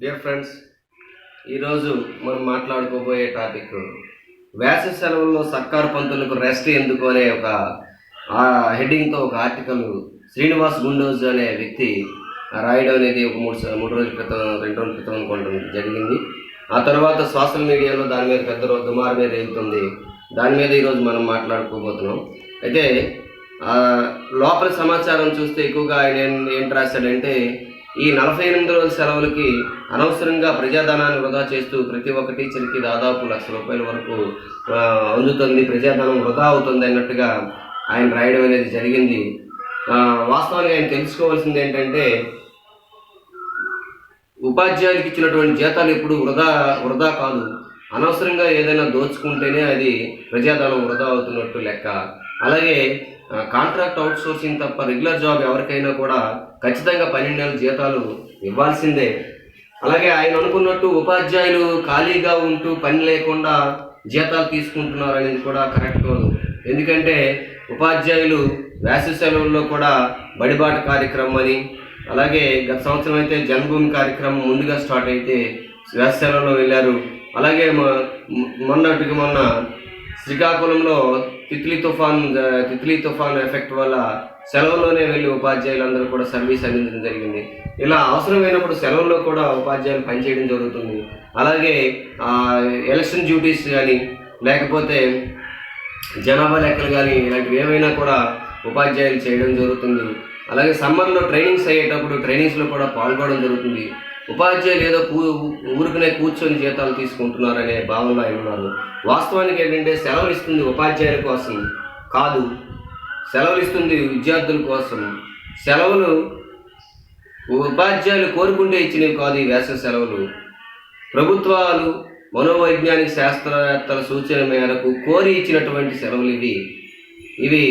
Dear friends ఈరోజు మనం మాట్లాడుకోబోయే topic వేసవి సెలవుల్లో సర్కారు పంతులకు రెస్ట్ ఎందుకు అనే ఒక ఆ హెడ్డింగ్తో ఒక ఆర్టికల్ శ్రీనివాస్ గుండోజ్ అనే వ్యక్తి రాయడం అనేది ఒక మూడు మూడు రోజుల క్రితం రెండు రోజుల క్రితం అనుకోవడం జరిగింది. ఆ తర్వాత సోషల్ మీడియాలో దాని మీద పెద్ద రోజు దుమారం మీద వెళ్తుంది దాని మీద ఈరోజు మనం మాట్లాడుకోబోతున్నాం. అయితే లోపల సమాచారం చూస్తే ఎక్కువగా ఆయన ఏం రాశాడంటే ఈ నలభై ఎనిమిది రోజుల సెలవులకి అనవసరంగా ప్రజాధనాన్ని వృధా చేస్తూ ప్రతి ఒక్క టీచర్కి దాదాపు లక్ష రూపాయల వరకు అందుతుంది. ప్రజాధనం వృధా అవుతుంది అన్నట్టుగా ఆయన రాయడం అనేది జరిగింది. వాస్తవానికి ఆయన తెలుసుకోవాల్సింది ఏంటంటే ఉపాధ్యాయులకు ఇచ్చినటువంటి జీతాలు ఎప్పుడు వృధా వృధా కాదు. అనవసరంగా ఏదైనా దోచుకుంటేనే అది ప్రజాధనం వృధా అవుతున్నట్టు లెక్క. అలాగే కాంట్రాక్ట్ అవుట్ సోర్సింగ్ తప్ప రెగ్యులర్ జాబ్ ఎవరికైనా కూడా ఖచ్చితంగా పన్నెండు నెలల జీతాలు ఇవ్వాల్సిందే. అలాగే ఆయన అనుకున్నట్టు ఉపాధ్యాయులు ఖాళీగా ఉంటూ పని లేకుండా జీతాలు తీసుకుంటున్నారు అనేది కూడా కరెక్ట్ కాదు. ఎందుకంటే ఉపాధ్యాయులు వేసవి సెలవుల్లో కూడా బడిబాట కార్యక్రమం అని అలాగే గత సంవత్సరం అయితే జన్మభూమి కార్యక్రమం ముందుగా స్టార్ట్ అయితే వేసవి సెలవుల్లో వెళ్ళారు. అలాగే మొన్నటికి మొన్న శ్రీకాకుళంలో తిత్లీ తుఫాన్ తిత్లీ తుఫాన్ ఎఫెక్ట్ వల్ల సెలవులోనే వెళ్ళి ఉపాధ్యాయులందరూ కూడా సర్వీస్ అందించడం జరిగింది. ఇలా అవసరమైనప్పుడు సెలవుల్లో కూడా ఉపాధ్యాయులు పనిచేయడం జరుగుతుంది. అలాగే ఎలక్షన్ డ్యూటీస్ కానీ లేకపోతే జనాభా లెక్కలు కానీ ఇలాంటివి ఏమైనా కూడా ఉపాధ్యాయులు చేయడం జరుగుతుంది. అలాగే సమ్మర్లో ట్రైనింగ్స్ అయ్యేటప్పుడు ట్రైనింగ్స్లో కూడా పాల్గొనడం జరుగుతుంది. ఉపాధ్యాయులు ఏదో కూ ఊరికనే కూర్చొని జీతాలు తీసుకుంటున్నారనే భావన ఉన్నారు. వాస్తవానికి ఏంటంటే సెలవులు ఇస్తుంది ఉపాధ్యాయుల కోసం కాదు సెలవులు ఇస్తుంది విద్యార్థుల కోసం. సెలవులు ఉపాధ్యాయులు కోరుకుంటే ఇచ్చినవి కాదు ఈ వేసవి సెలవులు. ప్రభుత్వాలు మనోవైజ్ఞానిక శాస్త్రవేత్తల సూచన మేరకు కోరి ఇచ్చినటువంటి సెలవులు ఇవి. ఇవి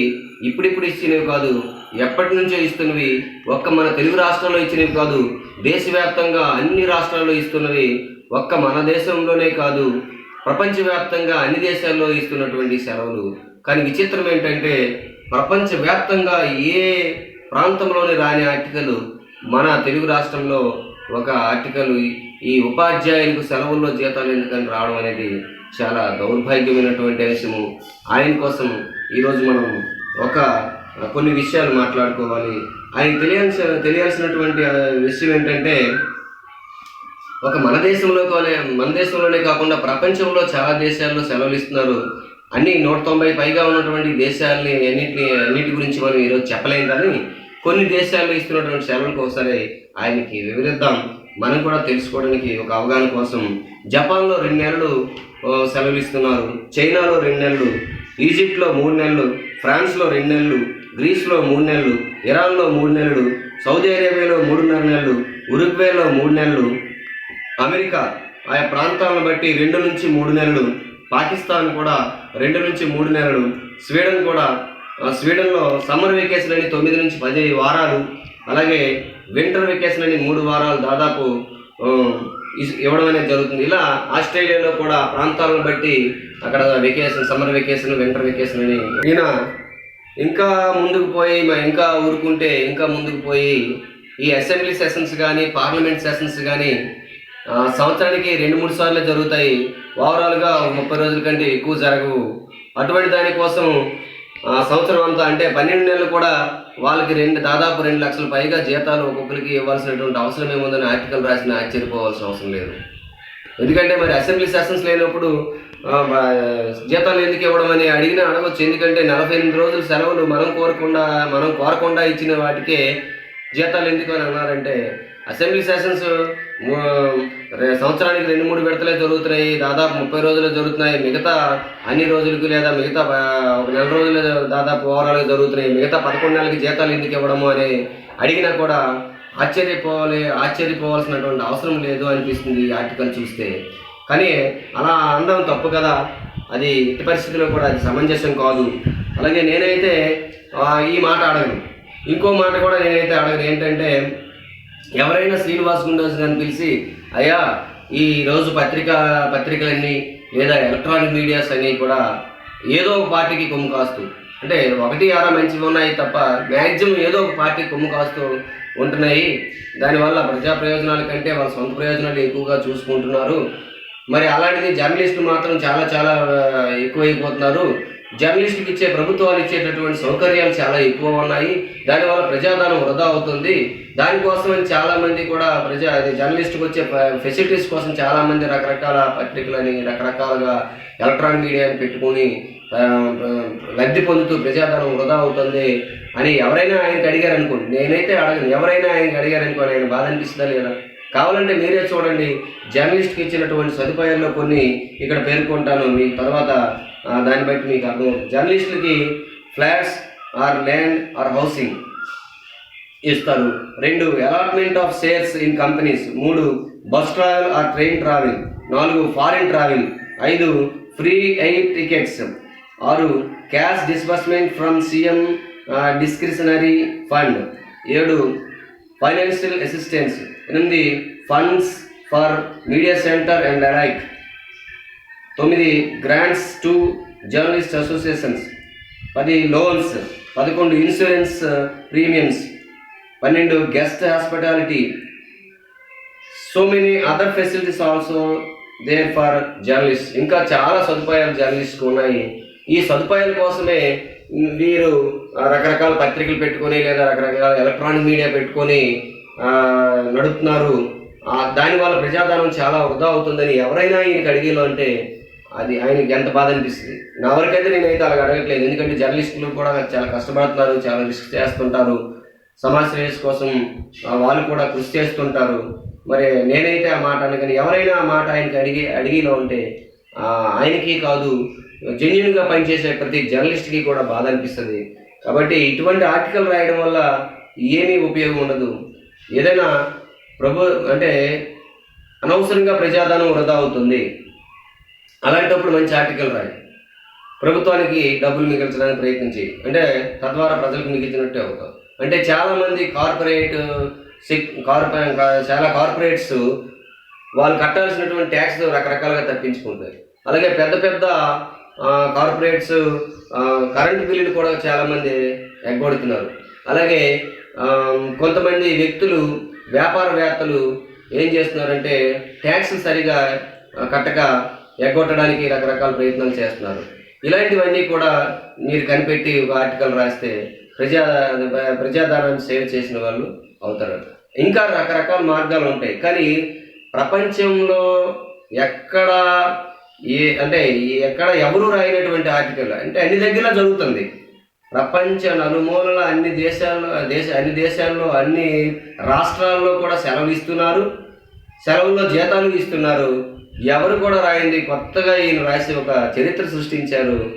ఇప్పుడిప్పుడు ఇచ్చినవి కాదు ఎప్పటి నుంచో ఇస్తున్నవి ఒక్క మన తెలుగు రాష్ట్రంలో ఇచ్చినవి కాదు దేశవ్యాప్తంగా అన్ని రాష్ట్రాల్లో ఇస్తున్నవి ఒక్క మన దేశంలోనే కాదు ప్రపంచవ్యాప్తంగా అన్ని దేశాల్లో ఇస్తున్నటువంటి సెలవులు. కానీ విచిత్రం ఏంటంటే ప్రపంచవ్యాప్తంగా ఏ ప్రాంతంలోని రాని ఆర్టికల్ మన తెలుగు రాష్ట్రంలో ఒక ఆర్టికల్ ఈ- ఈ ఉపాధ్యాయులకు సెలవుల్లో జీతాలు ఎందుకని రావడం అనేది చాలా దౌర్భాగ్యమైనటువంటి అంశము. ఆయన కోసం ఈరోజు మనం ఒక కొన్ని విషయాలు మాట్లాడుకోవాలి. ఆయన తెలియాల్సిన తెలియాల్సినటువంటి విషయం ఏంటంటే ఒక మన దేశంలో మన దేశంలోనే కాకుండా ప్రపంచంలో చాలా దేశాల్లో సెలవులు ఇస్తున్నారు అన్ని నూట తొంభై పైగా ఉన్నటువంటి దేశాలని అన్నిటిని అన్నిటి గురించి మనం ఈరోజు చెప్పలేం కానీ కొన్ని దేశాల్లో ఇస్తున్నటువంటి సెలవులకు ఒకసారి ఆయనకి వివరిద్దాం. మనం కూడా తెలుసుకోవడానికి ఒక అవగాహన కోసం జపాన్లో రెండు నెలలు సెలవులు ఇస్తున్నారు చైనాలో రెండు నెలలు. ఈజిప్ట్లో మూడు నెలలు. ఫ్రాన్స్లో రెండు నెలలు. గ్రీస్లో మూడు నెలలు ఇరాన్లో మూడు నెలలు సౌదీ అరేబియాలో మూడున్నర నెలలు ఉరుగ్వేలో మూడు నెలలు. అమెరికా ఆయా ప్రాంతాలను బట్టి రెండు నుంచి మూడు నెలలు. పాకిస్తాన్ కూడా రెండు నుంచి మూడు నెలలు. స్వీడన్ కూడా ఆ, స్వీడన్లో సమ్మర్ వెకేషన్ అని తొమ్మిది నుంచి పది వారాలు. అలాగే వింటర్ వెకేషన్ అని మూడు వారాలు దాదాపు ఇవ్వడం అనేది జరుగుతుంది. ఇలా ఆస్ట్రేలియాలో కూడా ప్రాంతాలను బట్టి అక్కడ vacation summer vacation winter vacation అని ఈయన ఇంకా ముందుకు పోయి ఇంకా ఊరుకుంటే ఇంకా ముందుకు పోయి ఈ అసెంబ్లీ సెషన్స్ కానీ పార్లమెంట్ సెషన్స్ కానీ సంవత్సరానికి రెండు మూడు సార్లు జరుగుతాయి. ఓవరాల్గా ముప్పై రోజుల కంటే ఎక్కువ జరగవు. అటువంటి దానికోసం ఆ, సంవత్సరం అంతా అంటే పన్నెండు నెలలు కూడా వాళ్ళకి రెండు దాదాపు రెండు లక్షల పైగా జీతాలు ఒక్కొక్కరికి ఇవ్వాల్సినటువంటి అవసరం ఏముందని ఆర్టికల్ రాసిన ఆశ్చర్యపోవాల్సిన అవసరం లేదు. ఎందుకంటే మరి అసెంబ్లీ సెషన్స్ లేనప్పుడు జీతాలు ఎందుకు ఇవ్వడం అని అడిగినా అడగొచ్చు. ఎందుకంటే నలభై ఎనిమిది రోజులు సెలవులు మనం కోరకుండా మనం కోరకుండా ఇచ్చిన వాటికే జీతాలు ఎందుకు అని అన్నారంటే అసెంబ్లీ సెషన్స్ సంవత్సరానికి రెండు మూడు విడతలే జరుగుతున్నాయి. దాదాపు ముప్పై రోజులు జరుగుతున్నాయి. మిగతా అన్ని రోజులకు లేదా మిగతా ఒక నెల రోజులు దాదాపు ఓవరాల్గా జరుగుతున్నాయి. మిగతా పదకొండు నెలలకి జీతాలు ఎందుకు ఇవ్వడము అని అడిగినా కూడా ఆశ్చర్యపోవాలి ఆశ్చర్యపోవాల్సినటువంటి అవసరం లేదు అనిపిస్తుంది ఈ ఆర్టికల్ చూస్తే. కానీ అలా అనడం తప్పు కదా. అది ఎట్టి పరిస్థితిలో కూడా అది సమంజసం కాదు. అలాగే నేనైతే ఈ మాట అడగను. ఇంకో మాట కూడా నేనైతే అడగను. ఏంటంటే ఎవరైనా శ్రీనివాస్ గుండోస్ గారిని పిలిచి అయ్యా ఈ రోజు పత్రికా పత్రికలన్నీ లేదా ఎలక్ట్రానిక్ మీడియాస్ అన్నీ కూడా ఏదో ఒక పార్టీకి కొమ్ము కాస్తూ అంటే ఒకటి ఆరా మంచివి ఉన్నాయి తప్ప మ్యాక్సిమం ఏదో ఒక పార్టీ కొమ్ము కాస్తూ ఉంటున్నాయి. దానివల్ల ప్రజా ప్రయోజనాల కంటే వాళ్ళ సొంత ప్రయోజనాలు ఎక్కువగా చూసుకుంటున్నారు. మరి అలాంటిది జర్నలిస్టులు మాత్రం చాలా చాలా ఎక్కువైపోతున్నారు. జర్నలిస్టుకి ఇచ్చే ప్రభుత్వాలు ఇచ్చేటటువంటి సౌకర్యాలు చాలా ఎక్కువ ఉన్నాయి దానివల్ల ప్రజాధనం వృధా అవుతుంది. దానికోసం చాలామంది కూడా ప్రజా అది జర్నలిస్ట్కి వచ్చే ఫెసిలిటీస్ కోసం చాలామంది రకరకాల పత్రికలని రకరకాలుగా ఎలక్ట్రానిక్ మీడియాని పెట్టుకొని లబ్ధి పొందుతూ ప్రజాధనం వృధా అవుతుంది అని ఎవరైనా ఆయనకి అడిగారనుకోండి. నేనైతే అడగను. ఎవరైనా ఆయనకి అడిగారనుకోండి ఆయన బాధ అనిపిస్తుందా లేదా? కావాలంటే మీరే చూడండి. జర్నలిస్ట్కి ఇచ్చినటువంటి సదుపాయాల్లో కొన్ని ఇక్కడ పేర్కొంటాను. మీకు తర్వాత దాన్ని బట్టి మీకు అర్థం జర్నలిస్టులకి flats or land or housing ఇస్తారు. రెండు allotment of shares in companies. మూడు bus travel or train travel. నాలుగు ఫారిన్ ట్రావెల్. ఐదు ఫ్రీ ఎయిర్ టికెట్స్. ఆరు cash disbursement from CM discretionary fund. ఏడు ఫైనాన్షియల్ అసిస్టెన్స్ ఎనిమిది funds for media centre and alike తొమ్మిది grants to journalist associations పది loans పదకొండు insurance premiums పన్నెండు guest hospitality so many other facilities also there for journalist ఇంకా చాలా సదుపాయాలు జర్నలిస్ట్కి ఉన్నాయి. ఈ సదుపాయాల కోసమే వీరు రకరకాల పత్రికలు పెట్టుకొని లేదా రకరకాల ఎలక్ట్రానిక్ మీడియా పెట్టుకొని నడుపుతున్నారు. దాని దానివల్ల ప్రజాధనం చాలా వృధా అవుతుందని ఎవరైనా ఆయనకి అడిగేలో అంటే అది ఆయనకి ఎంత బాధ అనిపిస్తుంది. నా వరకైతే నేనైతే అలాగ అడగట్లేదు. ఎందుకంటే జర్నలిస్టులు కూడా చాలా కష్టపడుతున్నారు చాలా రిస్క్ చేస్తుంటారు. సమాజ శ్రేయస్ కోసం వాళ్ళు కూడా కృషి చేస్తుంటారు. మరి నేనైతే ఆ మాట అనగానే ఎవరైనా ఆ మాట ఆయనకి అడిగి అడిగిలో ఉంటే ఆయనకి కాదు జెన్యున్గా పనిచేసే ప్రతి జర్నలిస్ట్కి కూడా బాధ అనిపిస్తుంది. కాబట్టి ఇటువంటి ఆర్టికల్ రాయడం వల్ల ఏమీ ఉపయోగం ఉండదు. ఏదైనా ప్రభు అంటే అనవసరంగా ప్రజాధనం వృధా అవుతుంది. అలాంటప్పుడు మంచి ఆర్టికల్ రాయి. ప్రభుత్వానికి డబ్బులు మిగిల్చడానికి ప్రయత్నించి అంటే తద్వారా ప్రజలకు మిగిల్చినట్టే అవుతాం అంటే చాలామంది కార్పొరేట్ కార్పొరే చాలా కార్పొరేట్స్ వాళ్ళు కట్టాల్సినటువంటి ట్యాక్స్ రకరకాలుగా తప్పించుకుంటారు. అలాగే పెద్ద పెద్ద కార్పొరేట్స్ కరెంటు బిల్లులు కూడా చాలామంది ఎగ్గొడుతున్నారు. అలాగే కొంతమంది వ్యక్తులు వ్యాపారవేత్తలు ఏం చేస్తున్నారంటే ట్యాక్స్ సరిగా కట్టక ఎగ్గొట్టడానికి రకరకాల ప్రయత్నాలు చేస్తున్నారు. ఇలాంటివన్నీ కూడా మీరు కనిపెట్టి ఒక ఆర్టికల్ రాస్తే ప్రజా ప్రజాధనాన్ని సేవ్ చేసిన వాళ్ళు అవుతారు. ఇంకా రకరకాల మార్గాలు ఉంటాయి. కానీ ప్రపంచంలో ఎక్కడ ఏ అంటే ఎక్కడ ఎవరు రాయనటువంటి ఆర్టికల్ అంటే అన్ని దగ్గర జరుగుతుంది. ప్రపంచ నలుమూలల అన్ని దేశాల్లో దేశ అన్ని దేశాల్లో అన్ని రాష్ట్రాల్లో కూడా సెలవులు ఇస్తున్నారు. సెలవుల్లో జీతాలు ఇస్తున్నారు. ఎవరు కూడా రాయింది కొత్తగా ఈయన రాసి ఒక చరిత్ర సృష్టించారు.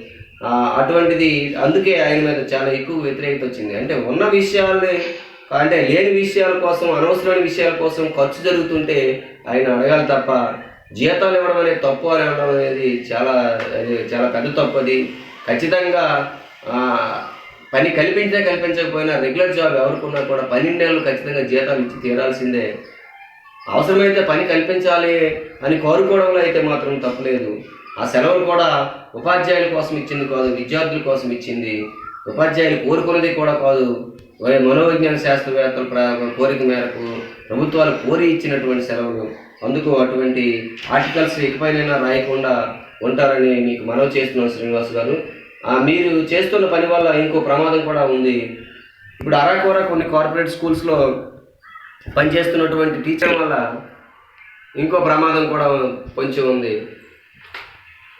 అటువంటిది అందుకే ఆయన మీద చాలా ఎక్కువ వ్యతిరేకత వచ్చింది. అంటే ఉన్న విషయాల్ని అంటే లేని విషయాల కోసం అనవసరమైన విషయాల కోసం ఖర్చు జరుగుతుంటే ఆయన అడగాలి తప్ప జీతాలు ఇవ్వడం అనేది తప్పు అని ఇవ్వడం అనేది చాలా చాలా పెద్ద తప్పు అది. ఖచ్చితంగా పని కల్పించినా కల్పించకపోయినా రెగ్యులర్ జాబ్ ఎవరికున్నా కూడా పన్నెండు నెలలు ఖచ్చితంగా జీతాలు ఇచ్చి తీరాల్సిందే. అవసరమైతే పని కల్పించాలి అని కోరుకోవడంలో అయితే మాత్రం తప్పులేదు ఆ సెలవులు కూడా ఉపాధ్యాయుల కోసం ఇచ్చింది కాదు విద్యార్థుల కోసం ఇచ్చింది. ఉపాధ్యాయులు కోరుకున్నది కూడా కాదు. వై- మనోవిజ్ఞాన శాస్త్రవేత్తల ప్ర- కోరిక మేరకు ప్రభుత్వాలు కోరి ఇచ్చినటువంటి సెలవులు. అందుకు అటువంటి ఆర్టికల్స్ ఇకపైనైనా రాయకుండా ఉంటారని మీకు మనవి చేస్తున్నాం శ్రీనివాస్ గారు. మీరు చేస్తున్న పని వల్ల ఇంకో ప్రమాదం కూడా ఉంది. ఇప్పుడు అరాకొర కొన్ని కార్పొరేట్ స్కూల్స్లో పనిచేస్తున్నటువంటి టీచర్ వల్ల ఇంకో ప్రమాదం కూడా కొంచెం ఉంది.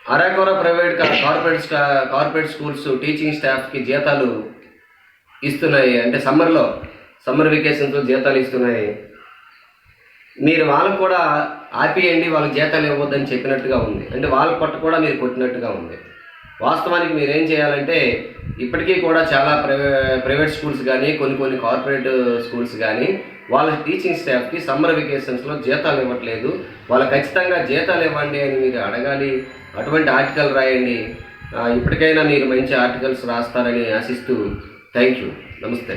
అరాకొర ప్రైవేట్ కార్పొరేట్ స్టా- కార్పొరేట్ స్కూల్స్ టీచింగ్ స్టాఫ్కి జీతాలు ఇస్తున్నాయి. అంటే సమ్మర్లో సమ్మర్ వెకేషన్తో జీతాలు ఇస్తున్నాయి. మీరు వాళ్ళకు కూడా ఆపేయండి వాళ్ళకి జీతాలు ఇవ్వద్దని చెప్పినట్టుగా ఉంది. అంటే వాళ్ళ పట్టు కూడా మీరు కొట్టినట్టుగా ఉంది. వాస్తవానికి మీరు ఏం చేయాలంటే ఇప్పటికీ కూడా చాలా ప్రైవే ప్రైవేట్ స్కూల్స్ కానీ కొన్ని కొన్ని కార్పొరేట్ స్కూల్స్ కానీ వాళ్ళ టీచింగ్ స్టాఫ్కి సమ్మర్ వెకేషన్స్లో జీతాలు ఇవ్వట్లేదు. వాళ్ళు ఖచ్చితంగా జీతాలు ఇవ్వండి అని మీరు అడగాలి. అటువంటి ఆర్టికల్ రాయండి. ఇప్పటికైనా మీరు మంచి ఆర్టికల్స్ రాస్తారని ఆశిస్తూ థ్యాంక్ యూ నమస్తే.